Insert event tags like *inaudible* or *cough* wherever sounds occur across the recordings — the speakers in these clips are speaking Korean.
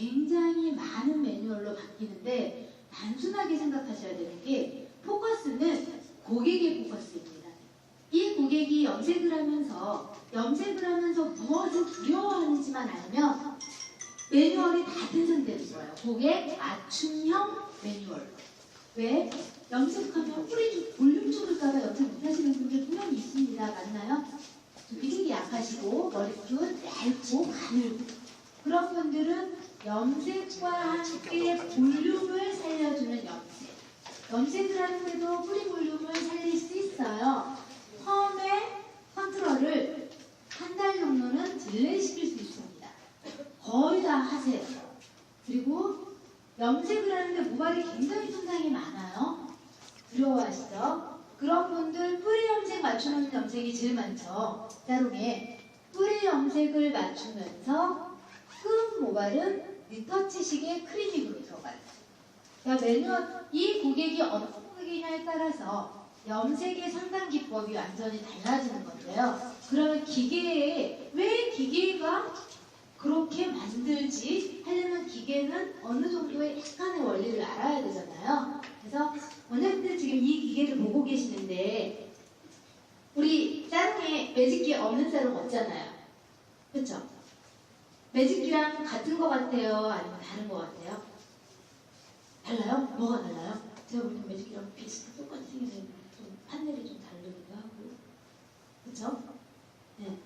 굉장히 많은 매뉴얼로 바뀌는데 단순하게 생각하셔야 되는 게 포커스는 고객의 포커스입니다. 이 고객이 염색을 하면서 염색을 하면서 무엇을 두려워하는지만 알면 매뉴얼이 다 생성되는 거예요. 고객 맞춤형 매뉴얼. 왜? 염색하면 뿌리 쪽, 볼륨 쪽을까봐 염색 못하시는 분들 분명히 있습니다. 맞나요? 미색이 약하시고 머리숱 얇고 가늘고 그런 분들은 염색과 함께 볼륨을 살려주는 염색. 염색을 하는데도 뿌리 볼륨을 살릴 수 있어요. 처음에 컨트롤을 한 달 정도는 딜레이 시킬 수 있습니다. 거의 다 하세요. 그리고 염색을 하는데 모발이 굉장히 손상이 많아요. 두려워하시죠? 그런 분들 뿌리 염색 맞추는 염색이 제일 많죠. 자롱에 뿌리 염색을 맞추면서 끈 모발은 리터치식의 크리닉으로 들어가요. 그러니까 매뉴얼 이 고객이 어떤 고객이냐에 따라서 염색의 상당 기법이 완전히 달라지는 건데요. 그러면 기계에 왜 기계가 그렇게 만들지 하려면 기계는 어느 정도의 약간의 원리를 알아야 되잖아요. 그래서 원장님들 지금 이 기계를 보고 계시는데 우리 짜롱에 매직기 없는 짜롱 없잖아요. 그렇죠? 매직기랑 같은 것 같아요? 아니면 다른 것 같아요? 달라요? 뭐가 달라요? 제가 볼때 매직기랑 비슷한 똑같이 생겼는데 좀 판넬이 좀 다르기도 하고 그렇죠? 네.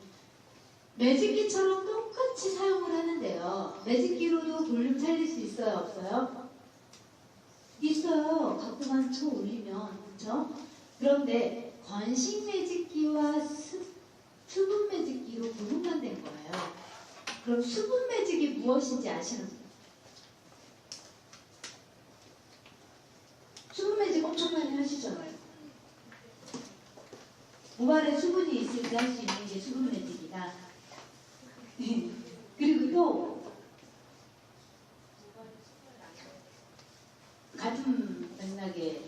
매직기처럼 똑같이 사용을 하는데요. 매직기로도 볼륨 살릴 수 있어요? 없어요? 있어요. 각도만 쳐 올리면. 그렇죠? 그런데 건식 매직기와 수, 수분 매직기로 구분만 된 거예요. 그럼 수분 매직이 무엇인지 아시는 분? 수분 매직 엄청 많이 하시잖아요. 모발에 수분이 있을 때 할 수 있는 게 수분 매직이다. *laughs* 그리고 또 같은 맥락에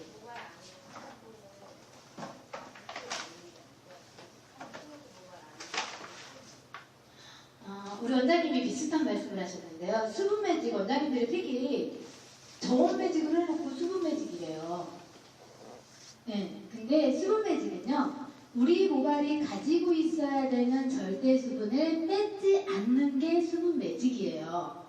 아, 우리 원장님이 비슷한 말씀을 하셨는데요. 수분 매직 원장님들이 특히 저온 매직을 해놓고 수분 매직이래요. 네, 근데 수분 매직은요. 우리 모발이 가지고 있어야 되는 절대 수분을 뺏지 않는 게 수분 매직이에요.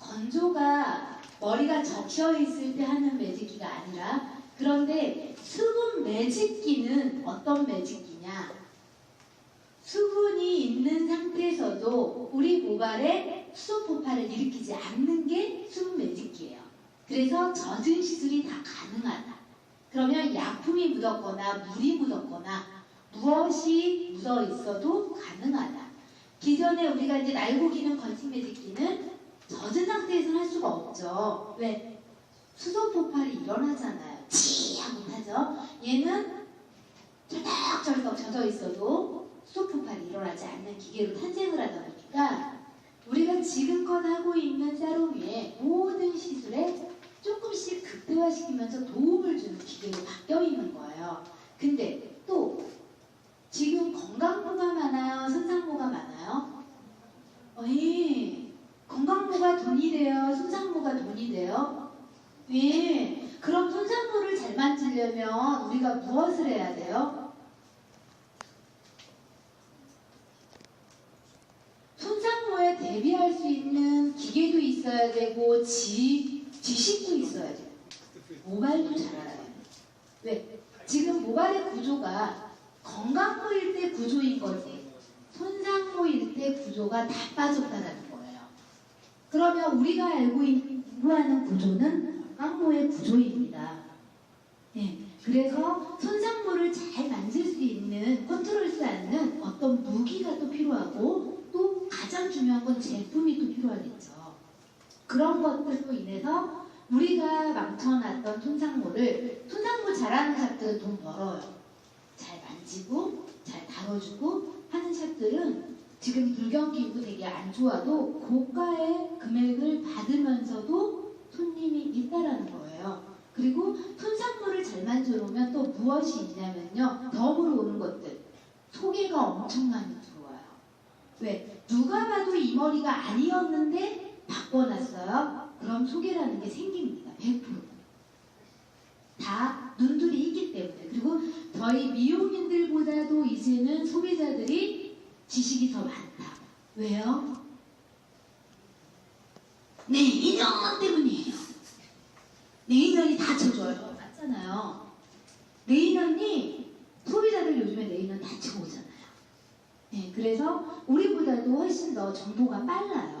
건조가 머리가 적셔 있을 때 하는 매직기가 아니라 그런데 수분 매직기는 어떤 매직기냐? 수분이 있는 상태에서도 우리 모발에 수소 폭발을 일으키지 않는 게 수분 매직기예요. 그래서 젖은 시술이 다 가능하다. 그러면 약품이 묻었거나 물이 묻었거나 무엇이 묻어 있어도 가능하다. 기존에 우리가 이제 날고 기는 건식 매직기는 젖은 상태에서는 할 수가 없죠. 왜? 수소 폭발이 일어나잖아요. 치하고 하죠. 얘는 쩔떡쩔떡 젖어 있어도 폭발이 일어나지 않는 기계로 탄생을 하다 보니까 우리가 지금껏 하고 있는 세로미의 모든 시술에 조금씩 극대화시키면서 도움을 주는 기계로 바뀌어 있는 거예요. 근데 또 지금 건강모가 많아요? 손상모가 많아요? 어이, 건강모가 돈이 돼요? 손상모가 돈이 돼요? 왜? 그럼 손상모를 잘 만지려면 우리가 무엇을 해야 돼요? 손상모에 대비할 수 있는 기계도 있어야 되고 지, 지식도 있어야 돼요. 모발도 잘 알아야 돼요. 왜? 지금 모발의 구조가 건강모일 때 구조인 거지 손상모일 때 구조가 다 빠졌다는 거예요. 그러면 우리가 알고 있는 구조는 건강모의 구조입니다. 네, 그래서 손상모를 잘 만질 수 있는 컨트롤 수 않는 어떤 무기가 또 필요하고 또 가장 중요한 건 제품이 또 필요하겠죠. 그런 것들로 인해서 우리가 망쳐놨던 손상모를 손상모 잘하는 샵들은 돈 벌어요. 잘 만지고 잘 다뤄주고 하는 샵들은 지금 불경기고 되게 안 좋아도 고가의 금액을 받으면서도 손님이 있다라는 거예요. 그리고 손상모를 잘 만져놓으면 또 무엇이 있냐면요. 덤으로 오는 것들. 소개가 엄청 많이 들어와요. 왜? 누가 봐도 이 머리가 아니었는데 바꿔놨어요. 소개라는 게 생깁니다. 100%. 다 눈들이 있기 때문에. 그리고 저희 미용인들보다도 이제는 소비자들이 지식이 더 많다. 왜요? 네, 인연 때문이에요. 내 인연이 다 쳐줘요. 맞잖아요. 내 인연이 소비자들 요즘에 내 인연 다 치고 오잖아요. 네, 그래서 우리보다도 훨씬 더 정보가 빨라요.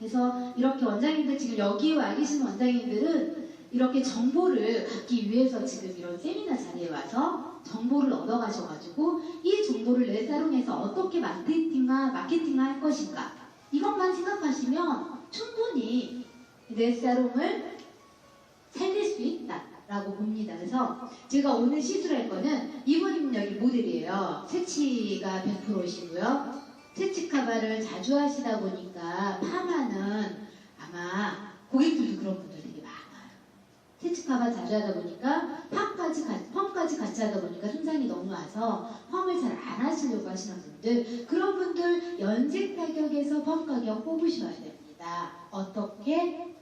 그래서 이렇게 원장님들 지금 여기 와 계신 원장님들은 이렇게 정보를 갖기 위해서 지금 이런 세미나 자리에 와서 정보를 얻어가셔가지고 이 정보를 내 사롱에서 어떻게 마케팅화, 마케팅화 할 것인가 이것만 생각하시면 충분히 내 사롱을 살릴 수 있다 라고 봅니다. 그래서 제가 오늘 시술할 거는 이분님 여기 모델이에요. 채취가 100%이시고요. 채취 카바를 자주 하시다 보니까 파마는 아마 고객들도 그런 분들 되게 많아요. 채취 카바 자주 하다 보니까 펌까지, 가- 펌까지 같이 하다 보니까 손상이 너무 와서 펌을 잘 안 하시려고 하시는 분들 그런 분들 연색 가격에서 펌 가격 뽑으셔야 됩니다. 어떻게?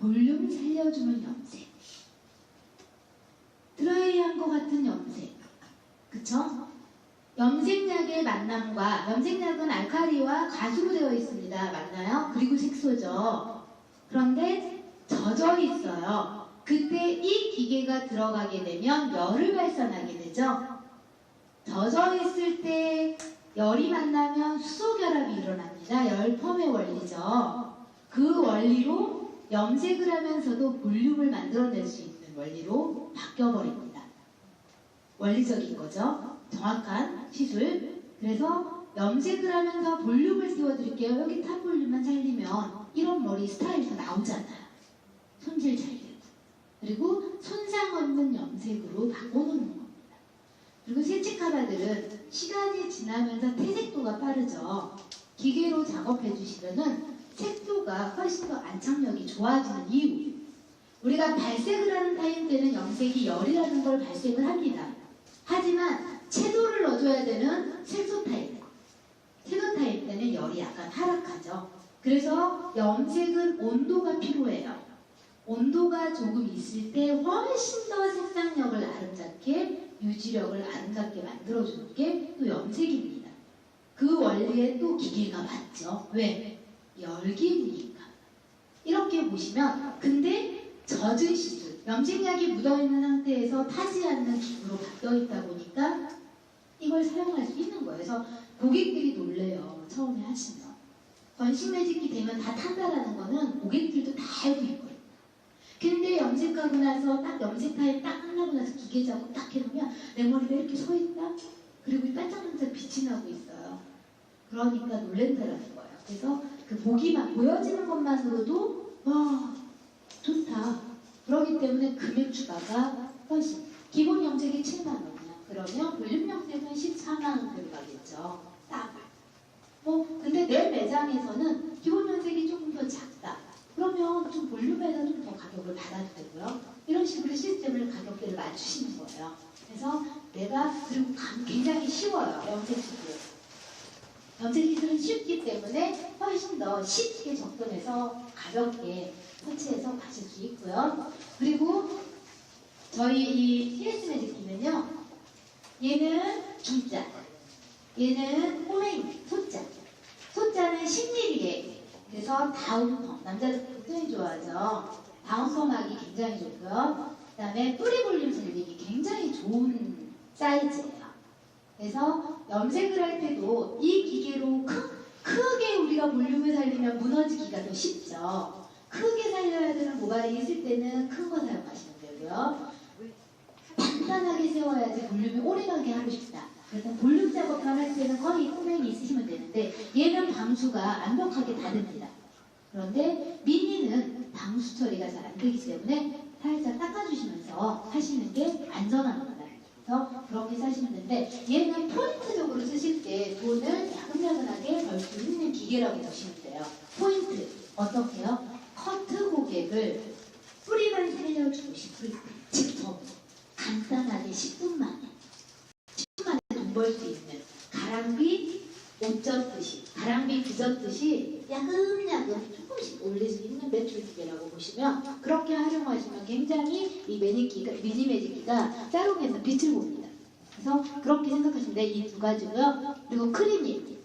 볼륨 살려주는 염색. 드라이한 것 같은 염색. 그쵸? 염색약의 만남과 염색약은 알카리와 가수로 되어 있습니다. 맞나요? 그리고 색소죠. 그런데 젖어 있어요. 그때 이 기계가 들어가게 되면 열을 발산하게 되죠. 젖어 있을 때 열이 만나면 수소 결합이 일어납니다. 열펌의 원리죠. 그 원리로 염색을 하면서도 볼륨을 만들어낼 수 있는 원리로 바뀌어버립니다. 원리적인 거죠. 정확한 시술. 그래서 염색을 하면서 볼륨을 띄워드릴게요. 여기 탑 볼륨만 살리면 이런 머리 스타일에서 나오잖아요. 손질 잘 되고. 그리고 손상 없는 염색으로 바꿔놓는 겁니다. 그리고 세치카바들은 시간이 지나면서 퇴색도가 빠르죠. 기계로 작업해 주시면은 색도가 훨씬 더 안착력이 좋아지는 이유. 우리가 발색을 하는 타임 때는 염색이 열이라는 걸 발색을 합니다. 하지만 채도를 넣어줘야 되는 색소 타입. 채도 타입 때는 열이 약간 하락하죠. 그래서 염색은 온도가 필요해요. 온도가 조금 있을 때 훨씬 더 색상력을 아름답게 유지력을 아름답게 만들어주는 게 또 염색입니다. 그 원리에 또 기계가 맞죠. 왜? 열기구니까. 이렇게 보시면 근데 젖은 시술, 염색약이 묻어있는 상태에서 타지 않는 기구로 바뀌어 있다 보니까 이걸 사용할 수 있는 거예요. 그래서 고객들이 놀래요. 처음에 하시면. 건식 매직기 되면 다 탄다라는 거는 고객들도 다 알고 있거든요. 근데 염색하고 나서 딱 염색 타임 딱 끝나고 나서 기계 잡고 딱 해보면 내 머리가 이렇게 서 있다? 그리고 반짝반짝 빛이 나고 있어요. 그러니까 놀랜다라는 거예요. 그래서 그 보기만, 보여지는 것만으로도 와, 좋다. 그러기 때문에 금액 추가가 훨씬. 기본 염색이 7만 원이야. 그러면 볼륨 염색은 14만 원 들어가겠죠. 싸. 뭐 근데 내 매장에서는 기본 염색이 조금 더 작다. 그러면 좀 볼륨에다 좀 더 가격을 받아도 되고요. 이런 식으로 시스템을 가격대를 맞추시는 거예요. 그래서 내가 그리고 감- 굉장히 쉬워요. 염색 기술. 염색 기술은 쉽기 때문에 훨씬 더 쉽게 접근해서 가볍게 터치해서 가실 수 있고요. 그리고 저희 이 CS 매직기는요. 얘는 중자, 얘는 꼬맹이, 소자. 소자는 10mm에 그래서 다운펌, 남자들 굉장히 좋아하죠. 다운펌하기 굉장히 좋고요. 그 다음에 뿌리 볼륨 살리기 굉장히 좋은 사이즈예요. 그래서 염색을 할 때도 이 기계로 크, 크게 우리가 볼륨을 살리면 무너지기가 더 쉽죠. 크게 살려야 되는 모발이 있을 때는 큰 거 사용하시면 되고요. 간단하게 세워야지 볼륨이 오래가게 하고 싶다. 그래서 볼륨 작업만 할 때는 거의 꼬맹이 있으시면 되는데 얘는 방수가 완벽하게 다 됩니다. 그런데 미니는 방수 처리가 잘 안 되기 때문에 살짝 닦아주시면서 하시는 게 안전합니다. 그래서 그렇게 사시면 되는데 얘는 포인트적으로 쓰실 때 돈을 야금야금하게 벌 수 있는 기계라고 보시면 돼요. 포인트 어떻게요? 커트 고객을 뿌리만 살려주고 싶을 때 직접 간단하게 10분 만에 10분 만에 돈 벌 수 있는 가랑비 옷 젖듯이 가랑비 빚었듯이 야금야금 조금씩 올릴 수 있는 매출 보시면 그렇게 활용하시면 굉장히 이 매직기가 미니 매직기가 짜롱에서 빛을 봅니다. 그래서 그렇게 생각하시면 돼. 이 두 가지고요. 그리고 크리닉.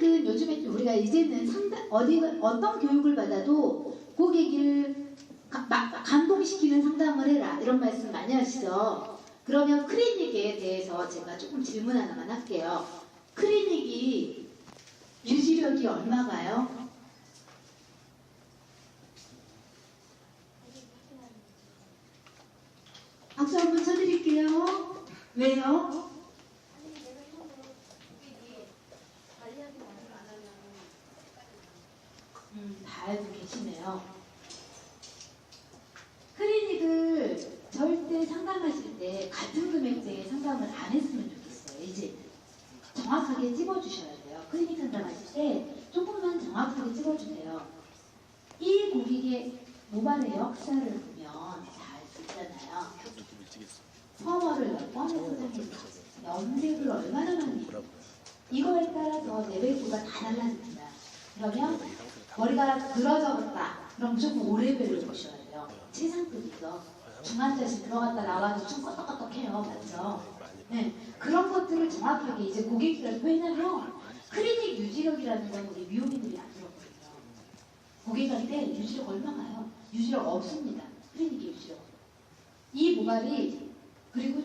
크리닉은 요즘에 우리가 이제는 상당 어디 어떤 교육을 받아도 고객을 감동시키는 상담을 해라 이런 말씀 많이 하시죠. 그러면 크리닉에 대해서 제가 조금 질문 하나만 할게요. 크리닉이 유지력이 얼마가요? 박수 한번 쳐드릴게요. 왜요? 음, 다 알고 계시네요. 클리닉을 절대 상담하실 때 같은 금액대에 상담을 안 했으면 좋겠어요. 이제 정확하게 찝어주셔야 돼요. 클리닉 상담하실 때 조금만 정확하게 찝어주세요. 이 고객의 모발의 역사를 보면 수 있잖아요. 펌어를 몇 번을 소장했는지, 염색을 얼마나 많이 이거에 따라서 레벨수가 다 달라집니다. 그러면 머리가 늘어졌다. 그럼 무조건 5레벨을 보셔야 돼요. 최상급이죠. 중환자실 들어갔다 나와서 좀 껐덕껐덕해요. 맞죠? 네. 그런 것들을 정확하게 이제 고객들한테 왜냐면 클리닉 유지력이라는 건 우리 미용인들이 안 들었거든요. 고객 한테 유지력 얼마나요? 유지력 없습니다. 클리닉의 유지력. 이 모발이 그리고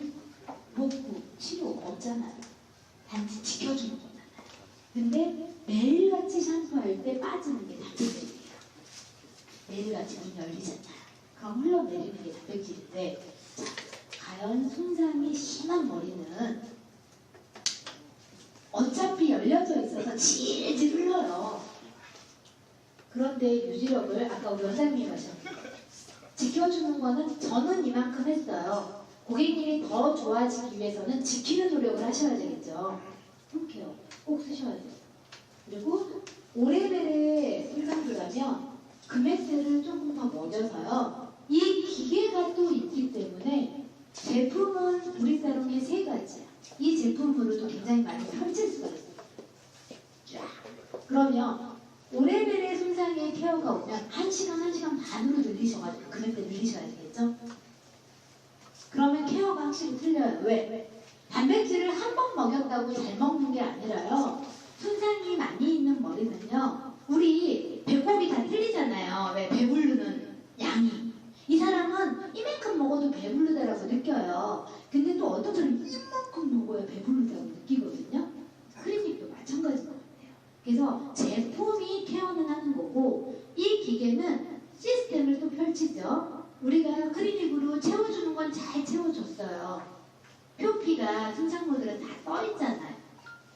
복구, 치료 없잖아요. 단지 지켜주는 거잖아요. 근데 매일같이 샴푸할 때 빠지는 게 단백질이에요. 문 열리잖아요. 그럼 흘러내리는 게 단백질인데 자, 과연 손상이 심한 머리는 어차피 열려져 있어서 질질 흘러요. 그런데 유지력을 아까 우리 원장님이 하셨는데 지켜주는 거는 저는 이만큼 했어요. 고객님이 더 좋아지기 위해서는 지키는 노력을 하셔야 되겠죠. 이렇게요. 꼭 쓰셔야 돼요. 그리고 5레벨의 손상들라면 금액대를 조금 더 먹여서요. 이 기계가 또 있기 때문에 제품은 우리 사롱에 세 가지야. 이 제품으로도 굉장히 많이 펼칠 수가 있어요. 쫙. 그러면 5레벨의 손상의 케어가 오면 1시간, 1시간 반으로 늘리셔가지고 금액대 늘리셔야 되겠죠? 그러면 케어가 확실히 틀려요. 왜? 단백질을 한 번 먹였다고 잘 먹는 게 아니라요. 손상이 많이 있는 머리는요. 우리 배꼽이 다 틀리잖아요. 왜 배부르는 양이. 이 사람은 이만큼 먹어도 배부르다라고 느껴요. 근데 또 어떤 사람은 이만큼 먹어야 배부르다고 느끼거든요. 클리닉도 마찬가지인 것 같아요. 그래서 제품이 케어는 하는 거고 이 기계는 시스템을 또 펼치죠. 우리가 클리닉으로 채워주는 건 잘 채워줬어요. 표피가 손상모들은 다 떠있잖아요.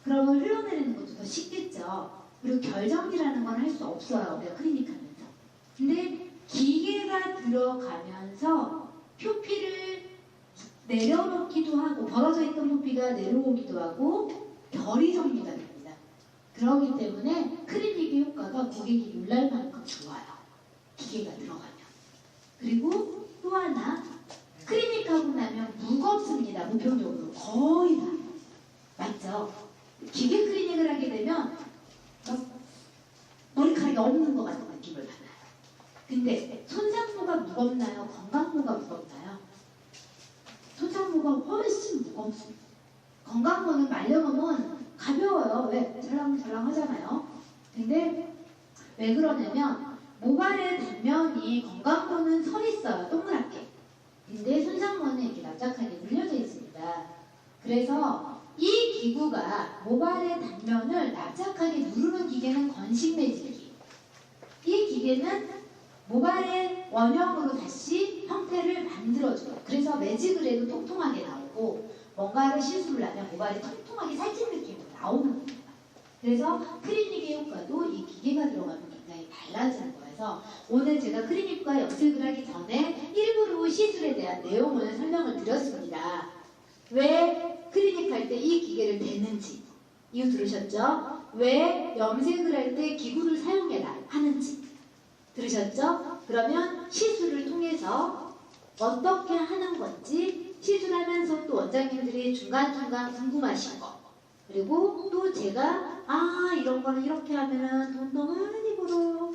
그러면 흘러내리는 것도 더 쉽겠죠. 그리고 결정이라는 건 할 수 없어요. 우리가 클리닉 하면서. 근데 기계가 들어가면서 표피를 내려놓기도 하고 벌어져 있던 표피가 내려오기도 하고 결이 정리가 됩니다. 그러기 때문에 클리닉의 효과가 고객이 놀랄 만큼 좋아요. 기계가 들어가면. 그리고 또 하나 클리닉 하고 나면 무겁습니다. 보편적으로 거의 다. 맞죠? 기계 클리닉을 하게 되면 막 없는 것 같은 느낌을 받아요. 근데 손상모가 무겁나요? 건강모가 무겁나요? 손상모가 훨씬 무겁습니다. 건강모는 말려놓으면 가벼워요. 왜? 잘랑잘랑 하잖아요. 근데 왜 그러냐면 모발의 단면이 건강모는 서 있어요. 동그랗게. 근데 손상모는 이렇게 납작하게 늘려져 있습니다. 그래서 이 기구가 모발의 단면을 납작하게 누르는 기계는 건식 매직기. 이 기계는 모발의 원형으로 다시 형태를 만들어줘요. 그래서 매직을 해도 통통하게 나오고 뭔가를 시술을 하면 모발이 통통하게 살찐 느낌으로 나오는 겁니다. 그래서 클리닉의 효과도 이 기계가 들어가면 굉장히 달라지는 거여서 오늘 제가 클리닉과 염색을 하기 전에 일부러 시술에 대한 내용을 설명을 드렸습니다. 왜 클리닉 할 때 이 기계를 대는지 이유 들으셨죠? 왜 염색을 할 때 기구를 사용해라 하는지 들으셨죠? 그러면 시술을 통해서 어떻게 하는 건지 시술하면서 또 원장님들이 중간중간 궁금하신 거 그리고 또 제가 아 이런 거는 이렇게 하면은 돈더 많이 벌어